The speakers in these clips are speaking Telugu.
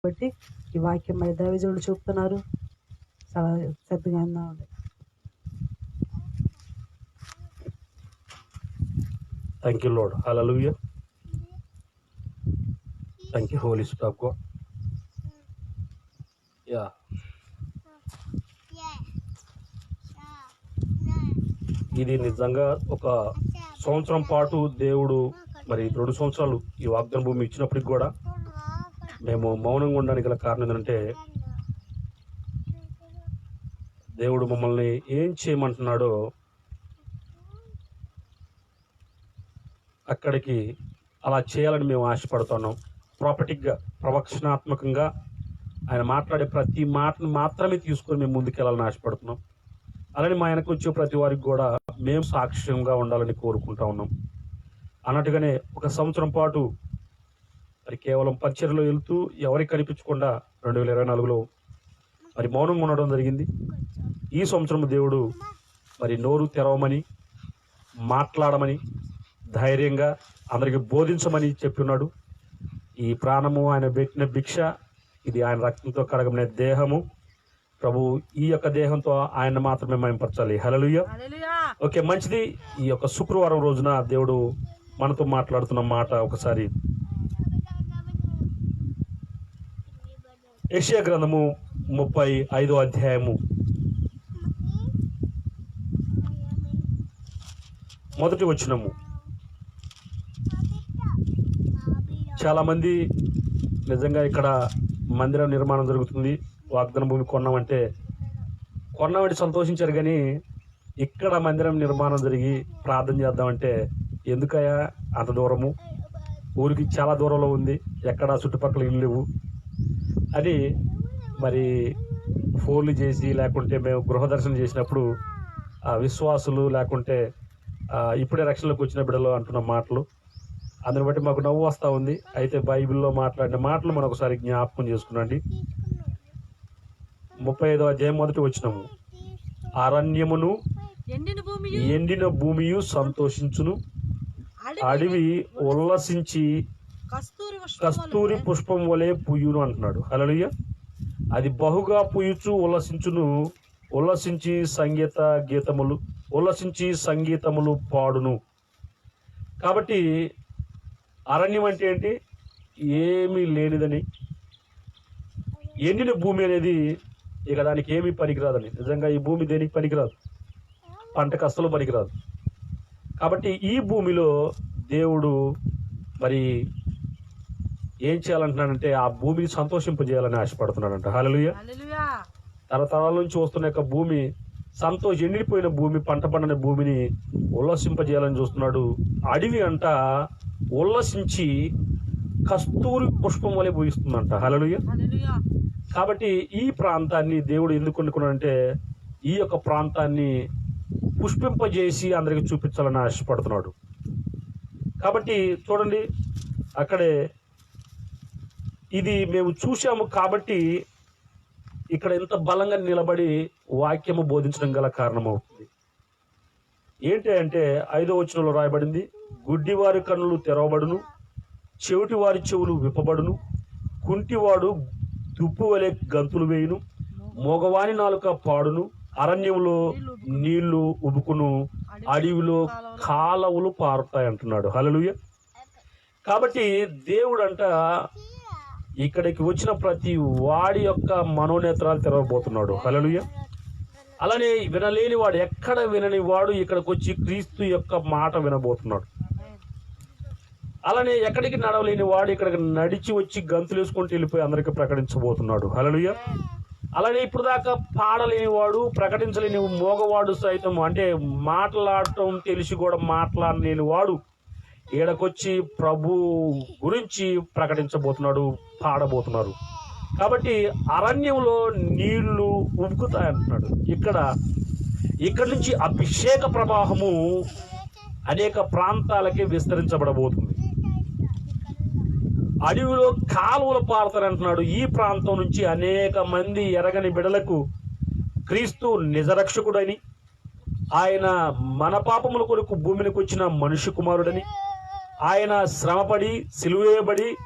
కాబట్టి ఈ వాక్యం మరి దైవజనుడు చూపుతున్నారు చాలా శ్రద్ధగా ఉంది thank you lord Hallelujah. Thank thank you Spirit of God. ఇది నిజంగా ఒక సంవత్సరం పాటు దేవుడు మరి రెండు సంవత్సరాలు ఈ వాగ్దాన భూమి ఇచ్చినప్పటికి కూడా మేము మౌనంగా ఉండడానికి గల కారణం ఏంటంటే దేవుడు మమ్మల్ని ఏం చేయమంటున్నాడో అక్కడికి అలా చేయాలని మేము ఆశపడుతున్నాం. ప్రాపర్టీగా ప్రవక్షణాత్మకంగా ఆయన మాట్లాడే ప్రతి మాటను మాత్రమే తీసుకొని మేము ముందుకెళ్ళాలని ఆశపడుతున్నాం. అలానే మా ఆయనకు వచ్చే ప్రతి వారికి కూడా మేము సాక్ష్యంగా ఉండాలని కోరుకుంటా ఉన్నాం. అన్నట్టుగానే ఒక సంవత్సరం పాటు మరి కేవలం పరిచయలో వెళ్తూ ఎవరికి కనిపించకుండా రెండు వేల ఇరవై నాలుగులో మరి మౌనంగా ఉండడం జరిగింది. ఈ సంవత్సరం దేవుడు మరి నోరు తెరవమని మాట్లాడమని ధైర్యంగా అందరికి బోధించమని చెప్పిన్నాడు ఈ ప్రాణము ఆయన పెట్టిన భిక్ష ఇది ఆయన రక్తంతో కడగబడిన దేహము. ప్రభు ఈ యొక్క దేహంతో ఆయన మాత్రమే మయంపరచాలి హలలుయ ఓకే మంచిది. ఈ యొక్క శుక్రవారం రోజున దేవుడు మనతో మాట్లాడుతున్న మాట ఒకసారి ఏషియా గ్రంథము ముప్పై ఐదో అధ్యాయము. మొదటి వచ్చినము చాలామంది నిజంగా ఇక్కడ మందిరం నిర్మాణం జరుగుతుంది. వాగ్దాన భూమి కొన్నామంటే కొన్నామంటే సంతోషించారు కానీ ఇక్కడ మందిరం నిర్మాణం జరిగి ప్రార్థన చేద్దామంటే ఎందుకయ్యా అంత దూరము? ఊరికి చాలా దూరంలో ఉంది. ఎక్కడ చుట్టుపక్కల ఇల్లు లేవు. అని మరి ఫోన్లు చేసి లేకుంటే మేము గృహ దర్శనం చేసినప్పుడు ఆ విశ్వాసులు లేకుంటే ఇప్పుడే రక్షణలోకి వచ్చిన బిడ్డలు అంటున్న మాటలు. అందుని బట్టి మాకు నవ్వు వస్తూ ఉంది. అయితే బైబిల్లో మాట్లాడిన మాటలు మనం ఒకసారి జ్ఞాపకం చేసుకున్నాండి ముప్పై ఐదో అధ్యాయం మొదటి వచ్చినాము అరణ్యమును ఎండిన భూమియు సంతోషించును. అడవి ఉల్లసించి కస్తూరి పుష్పం వలె పుయ్యును అంటున్నాడు. హలలుయ అది బహుగా పుయ్యుచు ఉల్లసించును. ఉల్లసించి సంగీత గీతములు ఉల్లసించి సంగీతములు పాడును. కాబట్టి అరణ్యం అంటే ఏంటి? ఏమీ లేనిదని. ఎండిన భూమి అనేది ఇక దానికి ఏమీ పనికిరాదని. నిజంగా ఈ భూమి దేనికి పనికిరాదు? పంటకు అస్సలు పనికిరాదు. కాబట్టి ఈ భూమిలో దేవుడు మరి ఏం చేయాలంటున్నాడంటే ఆ భూమిని సంతోషింపజేయాలని ఆశపడుతున్నాడంట. హల్లెలూయా. తరతరాల నుంచి వస్తున్న యొక్క భూమి సంతోష ఎండిపోయిన భూమి పంట పండని భూమిని ఉల్లసింపజేయాలని చూస్తున్నాడు. అడవి అంట ఉల్లసించి కస్తూరి పుష్పం వలె పూయిస్తుందంట హల్లెలూయా. కాబట్టి ఈ ప్రాంతాన్ని దేవుడు ఎందుకు కొనుక్కున్నాడంటే ఈ యొక్క ప్రాంతాన్ని పుష్పింపజేసి అందరికి చూపించాలని ఆశపడుతున్నాడు. కాబట్టి చూడండి అక్కడే ఇది మేము చూశాము కాబట్టి ఇక్కడ ఎంత బలంగా నిలబడి వాక్యము బోధించడం గల కారణమవుతుంది. ఏంటి అంటే ఐదో వచనంలో రాయబడింది గుడ్డివారి కన్నులు తెరవబడును చెవిటి వారి చెవులు విప్పబడును కుంటివాడు దుప్పు వలె గంతులు వేయును మోగవాని నాలుక పాడును అరణ్యంలో నీళ్ళు ఉబుకును అడవిలో కాలవులు పారుతాయి అంటున్నాడు హలలుయ కాబట్టి దేవుడంట ఇక్కడికి వచ్చిన ప్రతి వాడి యొక్క మనోనేత్రాలు తెరవబోతున్నాడు. హలలుయ అలానే వినలేని వాడు ఎక్కడ వినని వాడు ఇక్కడికి వచ్చి క్రీస్తు యొక్క మాట వినబోతున్నాడు. అలానే ఎక్కడికి నడవలేని వాడు ఇక్కడికి నడిచి వచ్చి గంతులు వేసుకుంటూ వెళ్ళిపోయి అందరికీ ప్రకటించబోతున్నాడు. హలలుయ అలానే ఇప్పుడు దాకా పాడలేని వాడు ప్రకటించలేని మోగవాడు సైతం అంటే మాట్లాడటం తెలిసి కూడా మాట్లాడలేని వాడు ఈడకొచ్చి ప్రభు గురించి ప్రకటించబోతున్నాడు పాడబోతున్నారు. కాబట్టి అరణ్యంలో నీళ్ళు ఉబుకుతాయి అంటున్నాడు ఇక్కడ ఇక్కడ నుంచి అభిషేక ప్రవాహము అనేక ప్రాంతాలకి విస్తరించబడబోతుంది. అడవిలో కాలువలు పారుతారంటున్నాడు. ఈ ప్రాంతం నుంచి అనేక మంది ఎరగని బిడలకు క్రీస్తు నిజరక్షకుడని ఆయన మన పాపముల కొరకు భూమిని వచ్చిన మనుష్య కుమారుడని ఆయన శ్రమపడి సిలువేయబడి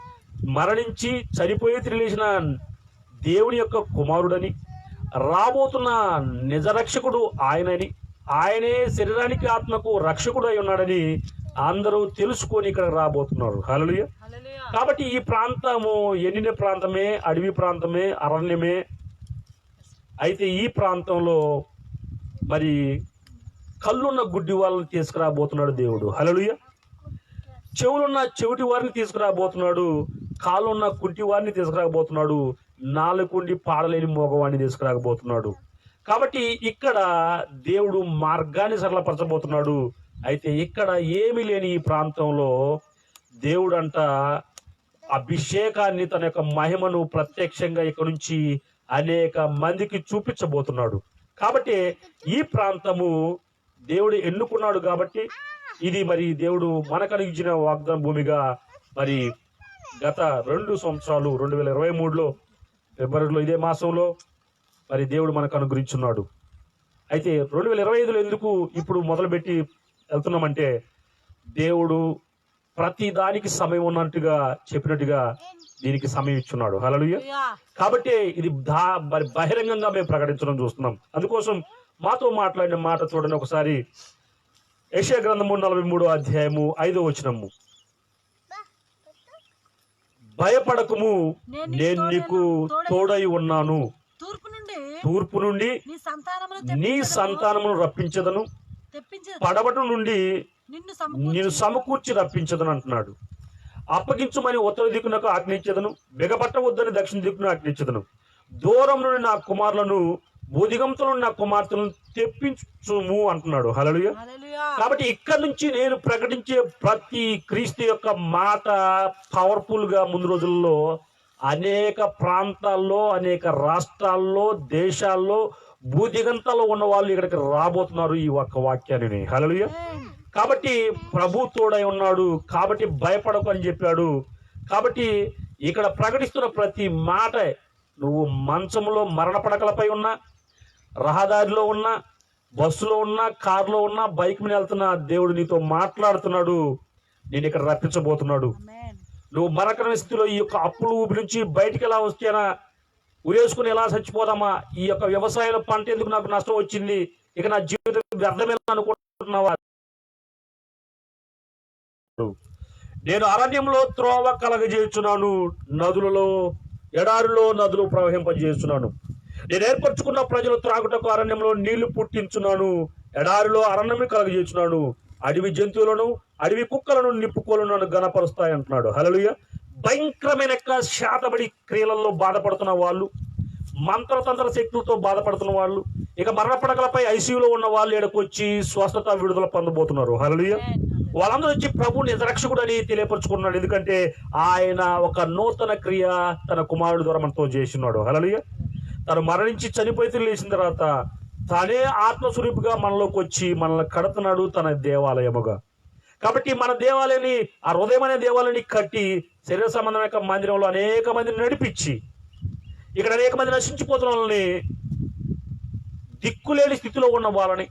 మరణించి చనిపోయి తిరిగిలేసిన దేవుని యొక్క కుమారుడని రాబోతున్న నిజరక్షకుడు ఆయనని ఆయనే శరీరానికి ఆత్మకు రక్షకుడు అయి ఉన్నాడని అందరూ తెలుసుకొని ఇక్కడ రాబోతున్నారు. హల్లెలూయా. కాబట్టి ఈ ప్రాంతము ఎండిన ప్రాంతమే అడవి ప్రాంతమే అరణ్యమే? అయితే ఈ ప్రాంతంలో మరి కళ్ళున్న గుడ్డి వాళ్ళని తీసుకురాబోతున్నాడు దేవుడు. హలలుయ చెవులున్న చెవిటి వారిని తీసుకురాబోతున్నాడు కాళ్ళున్న కుంటి వారిని తీసుకురాబోతున్నాడు నాలుగుండి పాడలేని మోగవాడిని తీసుకురాకపోతున్నాడు కాబట్టి ఇక్కడ దేవుడు మార్గాన్ని సరళపరచబోతున్నాడు. అయితే ఇక్కడ ఏమీ లేని ఈ ప్రాంతంలో దేవుడంట అభిషేకాన్ని తన యొక్క మహిమను ప్రత్యక్షంగా ఇక్కడ నుంచి అనేక మందికి చూపించబోతున్నాడు. కాబట్టి ఈ ప్రాంతము దేవుడు ఎన్నుకున్నాడు కాబట్టి ఇది మరి దేవుడు మనకు కలిగించిన వాగ్దాన భూమిగా మరి గత రెండు సంవత్సరాలు రెండు వేల ఇరవై మూడులో ఫిబ్రవరిలో ఇదే మాసంలో మరి దేవుడు మనకు అనుగ్రహించున్నాడు. అయితే రెండు వేల ఇరవై ఐదులో ఎందుకు ఇప్పుడు మొదలుపెట్టి వెళ్తున్నామంటే దేవుడు ప్రతి దానికి సమయం ఉన్నట్టుగా చెప్పినట్టుగా దీనికి సమయం ఇచ్చున్నాడు. హల్లెలూయా. కాబట్టి ఇది దా మరి బహిరంగంగా మేము ప్రకటించడం చూస్తున్నాం. అందుకోసం మాతో మాట్లాడిన మాట చూడండి ఒకసారి. యెషయా గ్రంథము నలభై మూడు అధ్యాయము ఐదో వచనము. భయపడకము నేను నీకు తోడై ఉన్నాను. తూర్పు నుండి నీ సంతానమును రప్పించదను. పడవట నుండి నిన్ను నేను సమకూర్చి రప్పించదను అంటున్నాడు. అప్పగించమని ఉత్తర దిక్కునకు ఆజ్ఞించదను. బిగపట్టవద్దని దక్షిణ దిక్కును ఆజ్ఞించదను. దూరం నుండి నా కుమారులను భూదిగంతులు నా కుమార్తెలను తెప్పించుము అంటున్నాడు. హలలుయ కాబట్టి ఇక్కడ నుంచి నేను ప్రకటించే ప్రతి క్రీస్తు యొక్క మాట పవర్ఫుల్గా ముందు రోజుల్లో అనేక ప్రాంతాల్లో అనేక రాష్ట్రాల్లో దేశాల్లో భూదిగంతాల్లో ఉన్న వాళ్ళు ఇక్కడికి రాబోతున్నారు ఈ ఒక్క వాక్యాన్ని. హలలుయ. కాబట్టి ప్రభు తోడై ఉన్నాడు. కాబట్టి భయపడకు అని చెప్పాడు. కాబట్టి ఇక్కడ ప్రకటిస్తున్న ప్రతి మాట నువ్వు మంచంలో మరణ పడకలపై ఉన్నా రహదారిలో ఉన్నా బస్సులో ఉన్నా కారులో ఉన్నా బైక్ మీద వెళ్తున్నా దేవుడు నీతో మాట్లాడుతున్నాడు. నేను ఇక్కడ రప్పించబోతున్నాడు. నువ్వు మరకన స్థితిలో ఈ యొక్క అప్పుల ఊపి నుంచి బయటికి ఎలా వస్తేనా ఉరేసుకుని ఎలా చచ్చిపోదామా? ఈ యొక్క వ్యవసాయంలో పంట ఎందుకు నాకు నష్టం వచ్చింది? ఇక నా జీవితం వ్యర్థమేలా అనుకుంటున్నావా? నేను అరణ్యంలో త్రోవ కలగజేస్తున్నాను నదులలో ఎడారిలో నదులు ప్రవహింపజేస్తున్నాను నేను ఏర్పరచుకున్న ప్రజలు త్రాగుటకు అరణ్యంలో నీళ్ళు పుట్టించున్నాను. ఎడారిలో అరణ్యం కలగజేస్తున్నాను అడవి జంతువులను అడవి కుక్కలను నిప్పుకోలను నన్ను గనపరుస్తాయి అంటున్నాడు హలలుయ భయంకరమైన శాతబడి క్రియలలో బాధపడుతున్న వాళ్ళు మంత్రతంత్ర శక్తులతో బాధపడుతున్న వాళ్ళు ఇక మరణ పడకలపై ఐసీయూలో ఉన్న వాళ్ళు ఎడకొచ్చి స్వస్థత విడుదల పొందబోతున్నారు. హలలుయ. వాళ్ళందరూ వచ్చి ప్రభు నిజరక్షకుడు అని తెలియపరుచుకున్నాడు ఎందుకంటే ఆయన ఒక నూతన క్రియ తన కుమారుడు ద్వారా మనతో చేసినాడు. హలలుయ తను మరణించి చనిపోయి లేచిన తర్వాత తనే ఆత్మస్వరూపుగా మనలోకి వచ్చి మనల్ని కడుతున్నాడు తన దేవాలయముగా. కాబట్టి మన దేవాలయాన్ని ఆ హృదయం అనే దేవాలయాన్ని కట్టి శరీర సంబంధం యొక్క మందిరంలో అనేక మందిని నడిపించి ఇక్కడ అనేక మంది నశించిపోతున్న వాళ్ళని దిక్కులేని స్థితిలో ఉన్న వాళ్ళని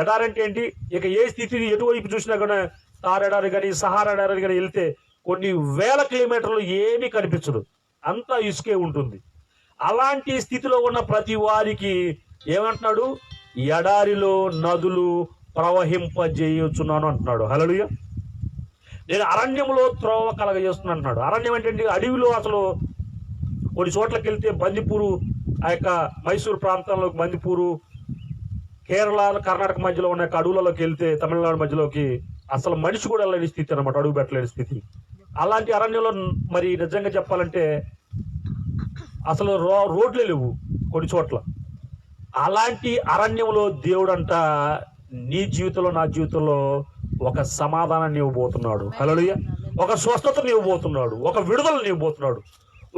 ఎడారంటే ఏంటి? ఇక ఏ స్థితి ఎటువైపు చూసినా కూడా తారెడారి కానీ సహారా ఎడారి కానీ వెళ్తే కొన్ని వేల కిలోమీటర్లు ఏమీ కనిపించదు. అంతా ఇసుకే ఉంటుంది. అలాంటి స్థితిలో ఉన్న ప్రతి వారికి ఏమంటున్నాడు? ఎడారిలో నదులు ప్రవహింపజేయొచ్చున్నాను అంటున్నాడు. హలలుయ నేను అరణ్యంలో త్రోవ కలగజేస్తున్నాను అంటున్నాడు అరణ్యం ఏంటంటే అడవిలో అసలు కొన్ని చోట్లకి వెళ్తే బందిపూరు ఆ యొక్క మైసూరు ప్రాంతంలో బందిపూరు కేరళ కర్ణాటక మధ్యలో ఉన్న అడవులలోకి వెళ్తే తమిళనాడు మధ్యలోకి అసలు మనిషి కూడా వెళ్ళలేని స్థితి అనమాట అడుగు పెట్టలేని స్థితి. అలాంటి అరణ్యంలో మరి నిజంగా చెప్పాలంటే అసలు రో రోడ్లే లేవు కొన్ని చోట్ల. అలాంటి అరణ్యంలో దేవుడంట నీ జీవితంలో నా జీవితంలో ఒక సమాధానాన్ని ఇవ్వబోతున్నాడు. హలోయ ఒక స్వస్థతను ఇవ్వబోతున్నాడు. ఒక విడుదలను ఇవ్వబోతున్నాడు.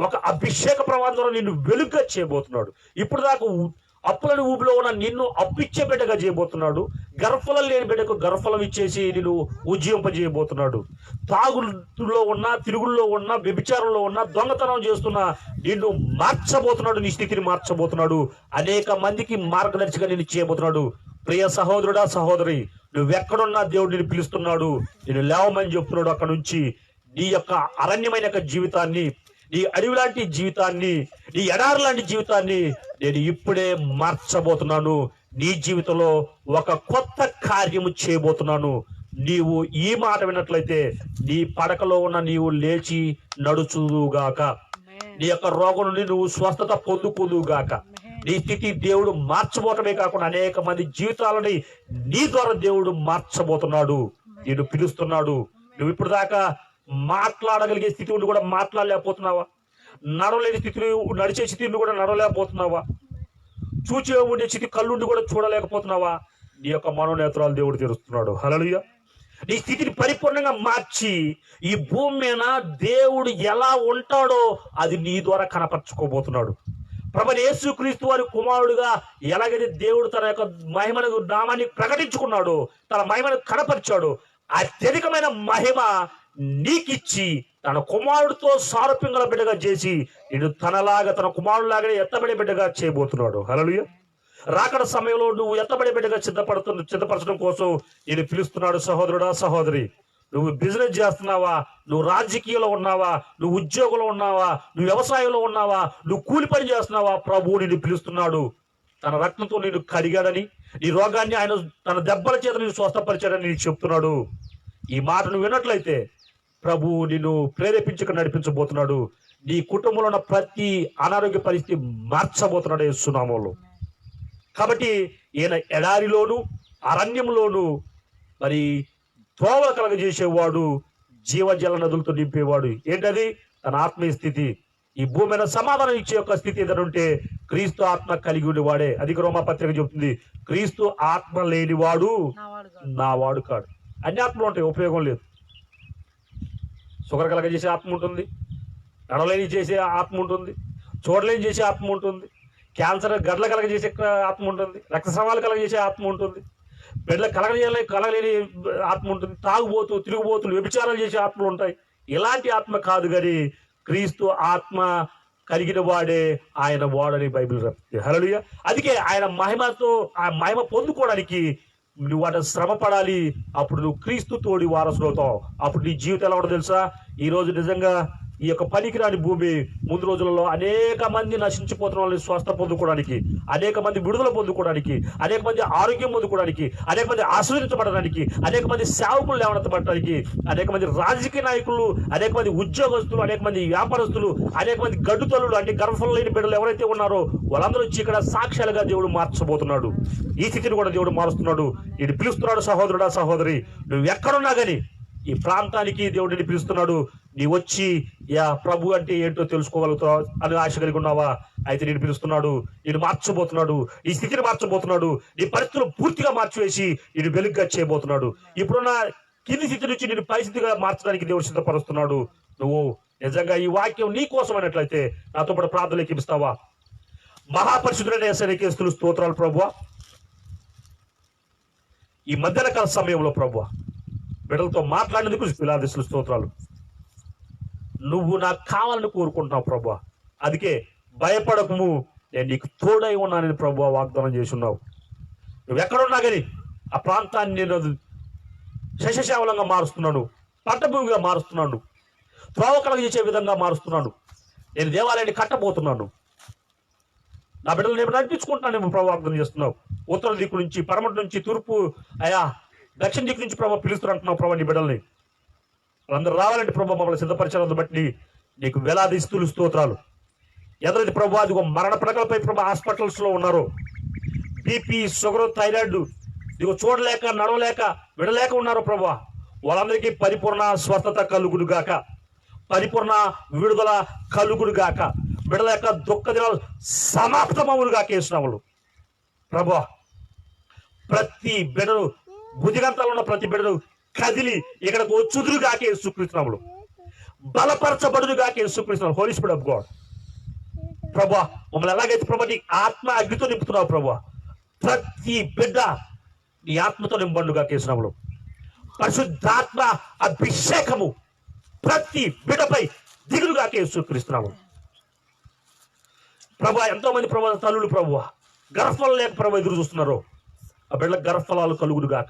ఒక అభిషేక ప్రవాహం ద్వారా నిన్ను వెలుగ్గా చేయబోతున్నాడు. ఇప్పుడు దాకా అప్పులని ఊపిలో ఉన్న నిన్ను అప్పిచ్చే బిడ్డగా చేయబోతున్నాడు. గర్భఫలం లేని బిడ్డకు గర్భఫలం ఇచ్చేసి నిన్ను ఉజ్జీంపజేయబోతున్నాడు తాగులో ఉన్న తిరుగుల్లో ఉన్న వ్యభిచారంలో ఉన్న దొంగతనం చేస్తున్న నిన్ను మార్చబోతున్నాడు నీ స్థితిని మార్చబోతున్నాడు. అనేక మందికి మార్గదర్శిగా నిన్ను చేయబోతున్నాడు. ప్రియ సహోదరుడా సహోదరి నువ్వెక్కడున్నా దేవుడు నిన్ను పిలుస్తున్నాడు. నేను లేవమని చెప్తున్నాడు అక్కడ నుంచి. నీ యొక్క అరణ్యమైన జీవితాన్ని నీ అడవి లాంటి జీవితాన్ని నీ ఎడారి లాంటి జీవితాన్ని నేను ఇప్పుడే మార్చబోతున్నాను. నీ జీవితంలో ఒక కొత్త కార్యము చేయబోతున్నాను. నీవు ఈ మాట విన్నట్లయితే నీ పడకలో ఉన్న నీవు లేచి నడుచుగాక నీ యొక్క రోగం నుండి నువ్వు స్వస్థత పొందుకుందుగాక నీ స్థితి దేవుడు మార్చబోటమే కాకుండా అనేక మంది జీవితాలని నీ ద్వారా దేవుడు మార్చబోతున్నాడు. నేను పిలుస్తున్నాడు. నువ్వు ఇప్పుడు దాకా మాట్లాడగలిగే స్థితి ఉండి కూడా మాట్లాడలేకపోతున్నావా? నడవలేని స్థితిని నడిచే స్థితిని కూడా నడవలేకపోతున్నావా? చూచే ఉండే స్థితి కళ్ళుండి కూడా చూడలేకపోతున్నావా? నీ యొక్క మనోనేత్రాలు దేవుడు తెరుస్తున్నాడు. హలలుయ నీ స్థితిని పరిపూర్ణంగా మార్చి ఈ భూమి మీద దేవుడు ఎలా ఉంటాడో అది నీ ద్వారా కనపరచుకోబోతున్నాడు. యేసు యేసుక్రీస్తు వారి కుమారుడుగా ఎలాగైతే దేవుడు తన యొక్క మహిమను నామాన్ని ప్రకటించుకున్నాడు తన మహిమను కనపరిచాడు అత్యధికమైన మహిమ నీకిచ్చి తన కుమారుడితో సారపింగల బిడ్డగా చేసి నేను తనలాగా తన కుమారులాగానే ఎత్తబడే బిడ్డగా చేయబోతున్నాడు. హలలుయ రాకడ సమయంలో నువ్వు ఎత్తబడే బిడ్డగా సిద్ధపడుతున్న సిద్ధపరచడం కోసం నేను పిలుస్తున్నాడు సహోదరుడా సహోదరి. నువ్వు బిజినెస్ చేస్తున్నావా? నువ్వు రాజకీయంలో ఉన్నావా? నువ్వు ఉద్యోగంలో ఉన్నావా? నువ్వు వ్యవసాయంలో ఉన్నావా? నువ్వు కూలి పని చేస్తున్నావా? ప్రభువు నిన్ను పిలుస్తున్నాడు. తన రక్తంతో నేను కడిగాడని నీ రోగాన్ని ఆయన తన దెబ్బల చేత నేను స్వస్థపరిచాడని నీకు చెప్తున్నాడు. ఈ మాటను విన్నట్లయితే ప్రభువు నిన్ను ప్రేరేపించక నడిపించబోతున్నాడు. నీ కుటుంబంలో ఉన్న ప్రతి అనారోగ్య పరిస్థితి మార్చబోతున్నాడు యేసునామంలో కాబట్టి ఈయన ఎడారిలోను అరణ్యంలోను మరి త్రోవ కలగజేసేవాడు జీవజల నదులతో నింపేవాడు. ఏంటది? తన ఆత్మీయ స్థితి. ఈ భూమి మీద సమాధానం ఇచ్చే యొక్క స్థితి ఏదైనా ఉంటే క్రీస్తు ఆత్మ కలిగి ఉండేవాడే. అది రోమా పత్రిక చెబుతుంది క్రీస్తు ఆత్మ లేనివాడు నా వాడు కాదు. నా వాడు కాడు. అన్ని ఆత్మలు ఉంటాయి ఉపయోగం లేదు. షుగర్ కలగజేసే ఆత్మ ఉంటుంది. నడవలేని చేసే ఆత్మ ఉంటుంది. చూడలేని చేసే ఆత్మ ఉంటుంది. క్యాన్సర్ గడ్ల కలగజేసే ఆత్మ ఉంటుంది. రక్తస్రావాలు కలగజేసే ఆత్మ ఉంటుంది. బిడ్డల కలగజేయాలి కలగలేని ఆత్మ ఉంటుంది. తాగుబోతు తిరుగుబోతులు వ్యభిచారాలు చేసే ఆత్మలు ఉంటాయి. ఇలాంటి ఆత్మ కాదు కానీ క్రీస్తు ఆత్మ కలిగిన వాడే ఆయన వాడని బైబిల్ చెప్తుంది. అందుకే ఆయన మహిమతో ఆ మహిమ పొందుకోవడానికి నువ్వు వాటి శ్రమ పడాలి అప్పుడు నువ్వు క్రీస్తు తోడి వారసులు అవుతావు అప్పుడు నీ జీవితం ఎలా ఉండదు తెలుసా? ఈరోజు నిజంగా ఈ యొక్క పనికిరాని భూమి ముందు రోజులలో అనేక మంది నశించిపోతున్న వాళ్ళని స్వస్థ పొందుకోవడానికి అనేక మంది విడుదల పొందుకోవడానికి అనేక మంది ఆరోగ్యం పొందుకోవడానికి అనేక మంది ఆశ్రయించబడడానికి అనేక మంది సేవకులు లేవనెత్తబడడానికి అనేక మంది రాజకీయ నాయకులు అనేక మంది ఉద్యోగస్తులు అనేక మంది వ్యాపారస్తులు అనేక మంది గడ్డు అంటే గర్భం లేని బిడ్డలు ఎవరైతే ఉన్నారో వాళ్ళందరూ వచ్చి ఇక్కడ సాక్ష్యాలుగా దేవుడు మార్చబోతున్నాడు. ఈ స్థితిని కూడా దేవుడు మారుస్తున్నాడు. ఇది పిలుస్తున్నాడు సహోదరుడా సహోదరి నువ్వు ఎక్కడున్నా కానీ ఈ ప్రాంతానికి దేవుడిని పిలుస్తున్నాడు. నీ వచ్చి యా ప్రభు అంటే ఏంటో తెలుసుకోగలుగుతావు అని ఆశ కలిగి ఉన్నావా? అయితే నేను పిలుస్తున్నాడు నేను మార్చబోతున్నాడు ఈ స్థితిని మార్చబోతున్నాడు నీ పరిస్థితులు పూర్తిగా మార్చివేసి నేను వెలుగ్గా చేయబోతున్నాడు. ఇప్పుడున్న కింది స్థితి నుంచి నేను పరిస్థితిగా మార్చడానికి దేవుడు సిద్ధపరుస్తున్నాడు. నువ్వు నిజంగా ఈ వాక్యం నీ కోసమైనట్లయితే నాతో పాటు ప్రార్థన ఎక్కిపిస్తావా? మహాపరిశుద్ధుడైన ఎస్ఐకి స్తోత్రాలు ప్రభు ఈ మధ్యాహ్న కాల సమయంలో ప్రభు బిడ్డలతో మాట్లాడినందుకు పిలాదిస్తులు స్తోత్రాలు. నువ్వు నాకు కావాలని కోరుకుంటున్నావు ప్రభు. అందుకే భయపడకము. నేను నీకు తోడై ఉన్నానని ప్రభు వాగ్దానం చేసి ఉన్నావు నువ్వు ఎక్కడున్నా కానీ ఆ ప్రాంతాన్ని నేను శశశావలంగా మారుస్తున్నాను. పట్టభూమిగా మారుస్తున్నాను. త్రోవకలకు చేసే విధంగా మారుస్తున్నాను. నేను దేవాలయాన్ని కట్టబోతున్నాను. నా బిడ్డలు నేను నడిపించుకుంటున్నాను ప్రభు వాగ్దానం చేస్తున్నావు. ఉత్తర దిక్కు నుంచి పరమటి నుంచి తూర్పు అయా దక్షిణ దిక్కు నుంచి ప్రభావ పిలుస్తున్నారు అంటున్నావు ప్రభా నీ బిడ్డల్ని. వాళ్ళందరూ రావాలంటే ప్రభు మమ్మల్ని సిద్ధపరచాలని బట్టి నీకు వేలాది స్థులు స్తోత్రాలు. ఎదురైతే ప్రభు అదిగో మరణ పడకలపై ప్రభు హాస్పిటల్స్లో ఉన్నారు. బీపీ షుగర్ థైరాయిడ్ ఇదిగో చూడలేక నడవలేక విడలేక ఉన్నారు ప్రభు. వాళ్ళందరికీ పరిపూర్ణ స్వస్థత కలుగుడు గాక. పరిపూర్ణ విడుదల కలుగుడు గాక. విడలేక దుఃఖ దినాలు సమాప్తమవులు గాక వేసినాములు ప్రతి బిడను భుజగంతాలు ఉన్న ప్రతి బిడను కదిలి ఇక్కడకు వచ్చుదురు గాక యేసుక్రీస్తునాములు. బలపరచబడును గాక యేసుక్రీస్తునాము హోలీ స్పిడ్ ఆఫ్ గాడ్ ప్రభా మమ్మల్ని ఎలాగైతే ప్రభా నీ ఆత్మ అగ్నితో నింపుతున్నావు ప్రభా ప్రతి బిడ్డ నీ ఆత్మతో నింపండుగా కేసునాములు పరిశుద్ధాత్మ అభిషేకము ప్రతి బిడ్డపై దిగులుగా యేసుక్రీస్తున్నాము ప్రభా ఎంతో మంది ప్రభా తల్లులు ప్రభు గర్భఫలం లేక ప్రభు ఎదురు చూస్తున్నారు. ఆ బిడ్డల గర్భఫలాలు కలుగుడుగా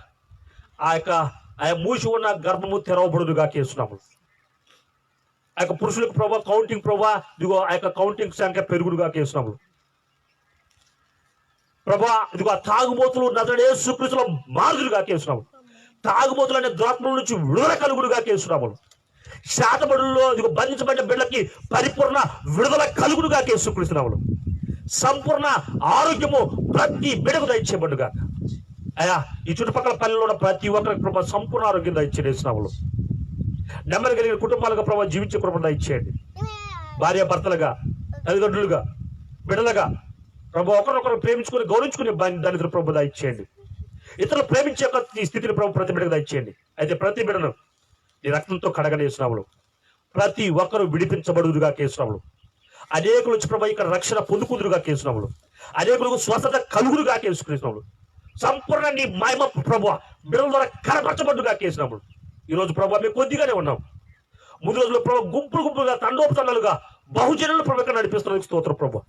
ఆ యొక్క ఆ మూసి ఉన్న గర్భము తెరవబడుదుగా కేసునాము ఆ యొక్క పురుషులకు ప్రభావ కౌంటింగ్ ప్రభా ఇదిగో ఆ యొక్క కౌంటింగ్ సంఖ్య పెరుగుడుగా కేసునాము ప్రభా ఇదిగో ఆ తాగుబోతులు నదడే సుకృతుల మార్గులుగా కేసునాము తాగుబోతులు అనే ద్రాత్మల నుంచి విడుదల కలుగుడుగా కేసునాము శాతబడుల్లో ఇదిగో బంధించబడిన బిడ్డలకి పరిపూర్ణ విడుదల కలుగుడుగా కేసు సంపూర్ణ ఆరోగ్యము ప్రతి బిడకు దయచేయబడుగా అయ్యా ఈ చుట్టుపక్కల పల్లెలో ఉన్న ప్రతి ఒక్కరికి ప్రభావ సంపూర్ణ ఆరోగ్యం దయచేసినాములు నెమ్మది కలిగిన కుటుంబాలుగా ప్రభావ జీవించే కృప దయచేయండి. భార్య భర్తలుగా తల్లిదండ్రులుగా బిడ్డలుగా ప్రభు ఒకరినొకరు ప్రేమించుకుని గౌరవించుకునే దాని ప్రభు దయచేయండి. ఇతరులు ప్రేమించే ఈ స్థితిని ప్రభు ప్రతి బిడ్డకు దయచేయండి. అయితే ప్రతి బిడ్డను నీ రక్తంతో కడగనేసినాములు ప్రతి ఒక్కరు విడిపించబడుదురుగా కేసునాములు అనేకులు వచ్చి ప్రభు ఇక్కడ రక్షణ పొందుకుందురుగా కేసునాములు అనేకులకు స్వస్థత కలుగురుగా కేసుకునేసినాములు సంపూర్ణ నీ మహిమ ప్రభు బిడ్డల ద్వారా కనపరచబడ్డుగా కేసినప్పుడు ఈ రోజు ప్రభు మేము కొద్దిగానే ఉన్నాం. ముందు రోజుల్లో ప్రభు గుంపులు గుంపులుగా తండోపతండాలుగా బహుజనులు ప్రభు ఇక్కడ నడిపిస్తున్న స్తోత్ర ప్రభు.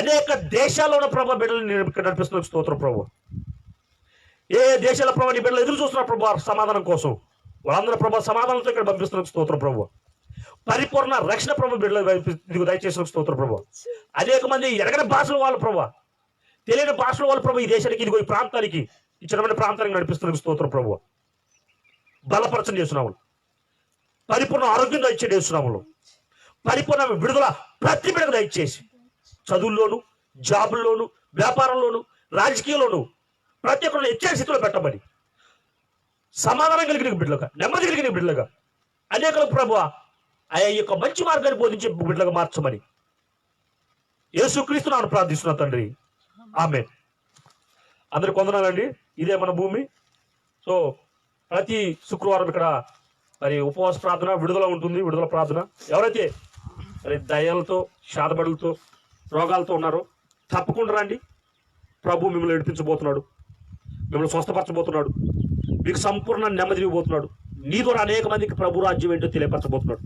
అనేక దేశాల్లో ఉన్న ప్రభు బిడ్డలు ఇక్కడ నడిపిస్తున్న స్తోత్ర ప్రభు. ఏ దేశాల ప్రభు నీ బిడ్డలు ఎదురు చూస్తున్న ప్రభు సమాధానం కోసం. వాళ్ళందరూ ప్రభు సమాధానంతో ఇక్కడ పంపిస్తున్న స్తోత్ర ప్రభు. పరిపూర్ణ రక్షణ ప్రభు బిడ్డలు దయచేసిన స్తోత్ర ప్రభు. అనేక మంది ఎరగని భాషలు వాళ్ళ ప్రభు. తెలియని భాషల వాళ్ళ ప్రభు ఈ దేశానికి ఇదిగో ఈ ప్రాంతానికి ఈ చిన్నమైన ప్రాంతానికి నడిపిస్తున్న స్తోత్రం ప్రభు. బలపరచం చేస్తున్నాము పరిపూర్ణ ఆరోగ్యం దయచేసి చేస్తున్నాము పరిపూర్ణ విడుదల ప్రతి బిడ్డకు దయచేసి. చదువుల్లోను జాబుల్లోను వ్యాపారంలోను రాజకీయంలోను ప్రతి ఒక్కరిని ఎచ్చే స్థితిలో పెట్టమని సమాధానం కలిగిన బిడ్డలుగా నెమ్మది కలిగిన బిడ్డలుగా అనేకలకు ప్రభు ఆ యొక్క మంచి మార్గాన్ని బోధించే బిడ్డలుగా మార్చమని. యేసుక్రీస్తు నాను ప్రార్థిస్తున్నా తండ్రి. ఆమె అందరు కొందనాలండి. ఇదే మన భూమి. సో ప్రతి శుక్రవారం ఇక్కడ మరి ఉపవాస ప్రార్థన విడుదల ఉంటుంది విడుదల ప్రార్థన. ఎవరైతే మరి దయాలతో శాతబడులతో రోగాలతో ఉన్నారో తప్పకుండా రండి. ప్రభు మిమ్మల్ని నడిపించబోతున్నాడు. మిమ్మల్ని స్వస్థపరచబోతున్నాడు. మీకు సంపూర్ణ నెమ్మది ఇవ్వబోతున్నాడు. నీ ద్వారా అనేక మందికి ప్రభు రాజ్యం ఏంటో తెలియపరచబోతున్నాడు.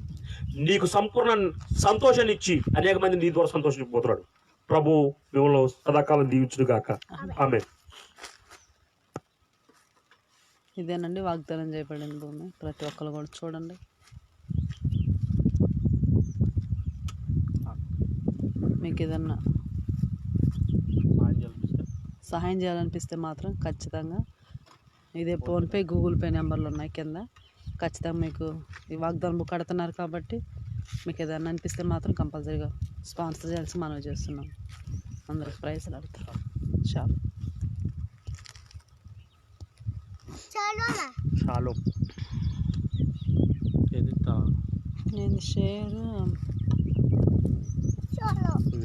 నీకు సంపూర్ణ సంతోషాన్ని ఇచ్చి అనేక మంది నీ ద్వారా సంతోషించబోతున్నాడు. ప్రభు మిమ్మల్ని సదాకాలం దీవించుడు గాక ఆమె ఇదేనండి వాగ్దానం చేయబడిన భూమి. ప్రతి ఒక్కరు కూడా చూడండి. మీకు ఏదన్నా సహాయం చేయాలనిపిస్తే మాత్రం ఖచ్చితంగా ఇదే ఫోన్పే గూగుల్ పే నెంబర్లు ఉన్నాయి కింద. ఖచ్చితంగా మీకు ఈ వాగ్దానం కడుతున్నారు కాబట్టి మీకు ఏదైనా అనిపిస్తే మాత్రం కంపల్సరీగా స్పాన్సర్ చేయాల్సి మనం చేస్తున్నాం అందరూ ప్రైజ్లు అడుగుతారు చాలు చాలు నేను షేర్